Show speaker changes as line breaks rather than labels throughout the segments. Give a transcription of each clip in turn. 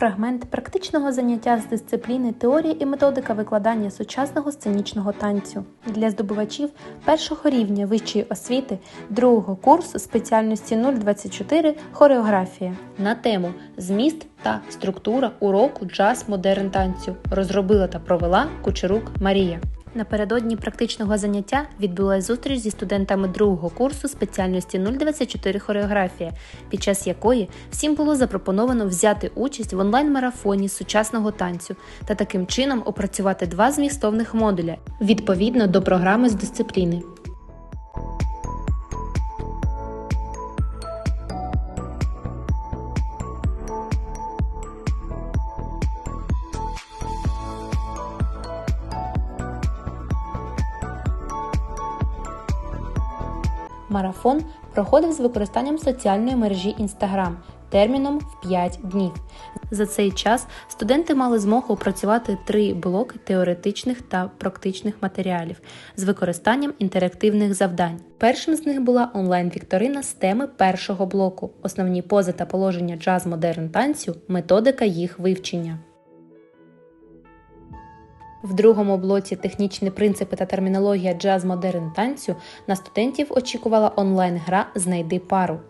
фрагмент практичного заняття з дисципліни теорія і методика викладання сучасного сценічного танцю для здобувачів першого рівня вищої освіти другого курсу спеціальності 024 хореографія на тему Зміст та структура уроку джаз модерн танцю розробила та провела Кучерук Марія. Напередодні практичного заняття відбулася зустріч зі студентами другого курсу спеціальності 024 хореографія, під час якої всім було запропоновано взяти участь в онлайн-марафоні сучасного танцю та таким чином опрацювати два змістовних модуля відповідно до програми з дисципліни. Марафон проходив з використанням соціальної мережі Instagram терміном в 5 днів. За цей час студенти мали змогу опрацювати три блоки теоретичних та практичних матеріалів з використанням інтерактивних завдань. Першим з них була онлайн-вікторина з теми першого блоку основні пози та положення джаз модерн танцю, методика їх вивчення. В другому блоці технічні принципи та термінологія джаз модерн танцю на студентів очікувала онлайн-гра Знайди пару,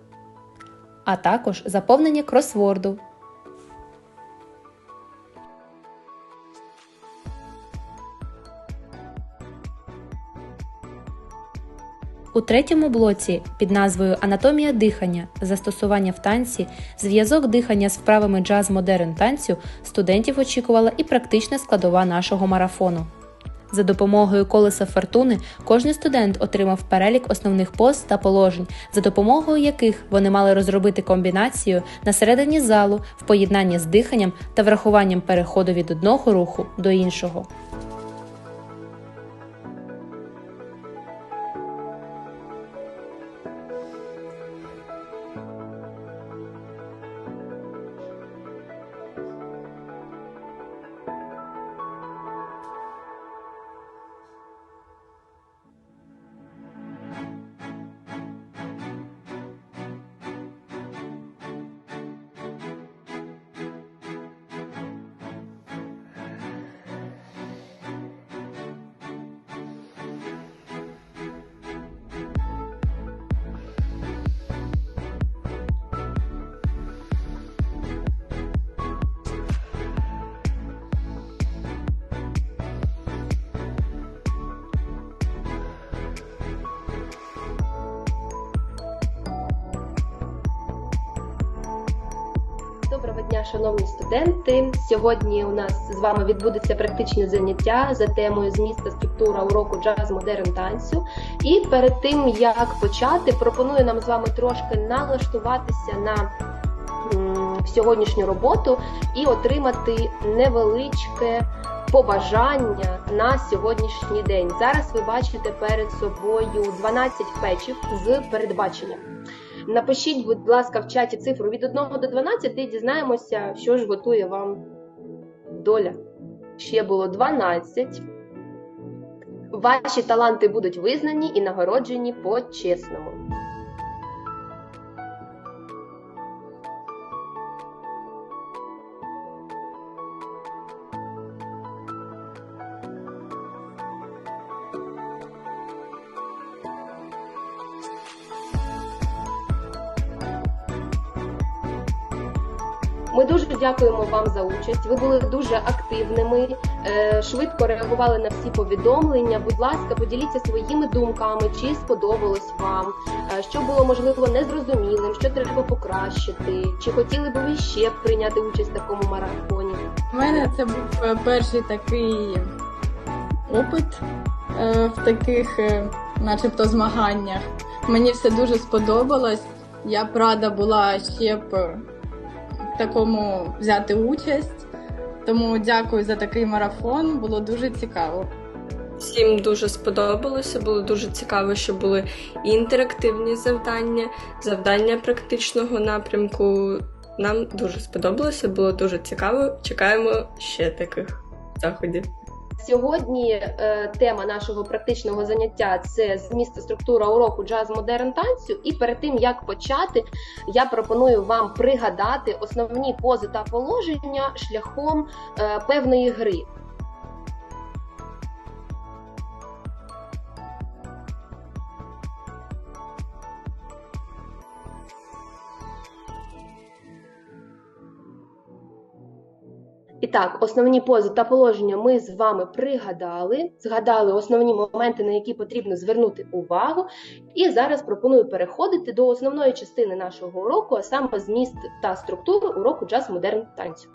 а також заповнення кросворду. У третьому блоці під назвою Анатомія дихання, застосування в танці, зв'язок дихання з вправами джаз модерн танцю студентів очікувала і практична складова нашого марафону. За допомогою колеса фортуни кожен студент отримав перелік основних поз та положень, за допомогою яких вони мали розробити комбінацію на середині залу в поєднанні з диханням та врахуванням переходу від одного руху до іншого.
Доброго дня, шановні студенти. Сьогодні у нас з вами відбудеться практичне заняття за темою зміст та структура уроку джаз модерн танцю. І перед тим як почати, пропоную нам з вами трошки налаштуватися на сьогоднішню роботу і отримати невеличке побажання на сьогоднішній день. Зараз ви бачите перед собою 12 печів з передбаченням. Напишіть, будь ласка, в чаті цифру від 1 до 12 і дізнаємося, що ж готує вам доля. Ще було 12. Ваші таланти будуть визнані і нагороджені по-чесному. Ми дуже дякуємо вам за участь. Ви були дуже активними, е, швидко реагували на всі повідомлення. Будь ласка, поділіться своїми думками, чи сподобалось вам, е, що було можливо незрозумілим, що треба покращити, чи хотіли б ви ще прийняти участь в такому марафоні.
У мене це був е, перший такий опит в таких, начебто, змаганнях. Мені все дуже сподобалось. Я б рада була ще б такому взяти участь. Тому дякую за такий марафон, було дуже цікаво.
Всім дуже сподобалося, було дуже цікаво, що були і інтерактивні завдання, завдання практичного напрямку. Нам дуже сподобалося, було дуже цікаво. Чекаємо ще таких заходів.
Сьогодні е, тема нашого практичного заняття це зміст та структура уроку джаз модерн танцю. І перед тим як почати, я пропоную вам пригадати основні пози та положення шляхом е, певної гри. І так, основні пози та положення ми з вами пригадали, згадали основні моменти, на які потрібно звернути увагу. І зараз пропоную переходити до основної частини нашого уроку, а саме зміст та структури уроку джаз модерн танцю.